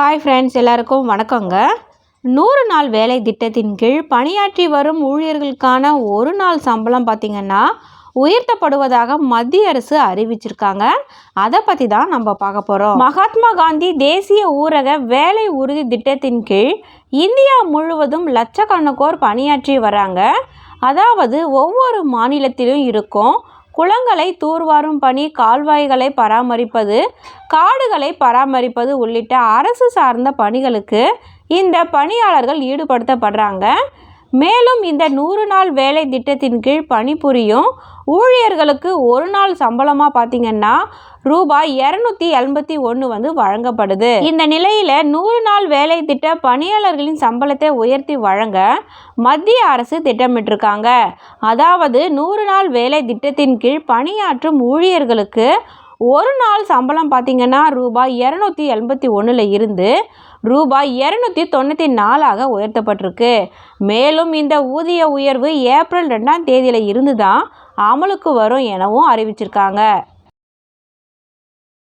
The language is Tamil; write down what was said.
ஹாய் ஃப்ரெண்ட்ஸ் எல்லாருக்கும் வணக்கங்க. நூறு நாள் வேலை திட்டத்தின் கீழ் பணியாற்றி வரும் ஊழியர்களுக்கான ஒரு நாள் சம்பளம் பார்த்திங்கன்னா உயர்த்தப்படுவதாக மத்திய அரசு அறிவிச்சிருக்காங்க. அதை பற்றி தான் நம்ம பார்க்க போகிறோம் மகாத்மா காந்தி தேசிய ஊரக வேலை உறுதி திட்டத்தின் கீழ் இந்தியா முழுவதும் லட்சக்கணக்கோர் பணியாற்றி வராங்க. அதாவது ஒவ்வொரு மாநிலத்திலும் இருக்கும் குளங்களை தூர்வாரும் பணி கால்வாய்களை பராமரிப்பது காடுகளை பராமரிப்பது உள்ளிட்ட அரசு சார்ந்த பணிகளுக்கு இந்த பணியாளர்கள் ஈடுபடுத்தப்படுறாங்க. மேலும் இந்த நூறு நாள் வேலை திட்டத்தின் கீழ் பணிபுரியும் ஊழியர்களுக்கு ஒரு நாள் சம்பளமாக பார்த்தீங்கன்னா ரூபாய் இரநூத்தி எண்பத்தி ஒன்று வந்து வழங்கப்படுது. இந்த நிலையில் நூறு நாள் வேலை திட்ட பணியாளர்களின் சம்பளத்தை உயர்த்தி வழங்க மத்திய அரசு திட்டமிட்டிருக்காங்க. அதாவது நூறு நாள் வேலை திட்டத்தின் கீழ் பணியாற்றும் ஊழியர்களுக்கு ஒரு நாள் சம்பளம் பார்த்திங்கன்னா ரூபாய் இரநூத்தி எண்பத்தி ஒன்றில் இருந்து ரூபாய் இரநூத்தி தொண்ணூற்றி நாலாக உயர்த்தப்பட்டிருக்கு. மேலும் இந்த ஊதிய உயர்வு ஏப்ரல் ரெண்டாம் தேதியில் இருந்து தான் அமலுக்கு வரும் எனவும் அறிவிச்சிருக்காங்க.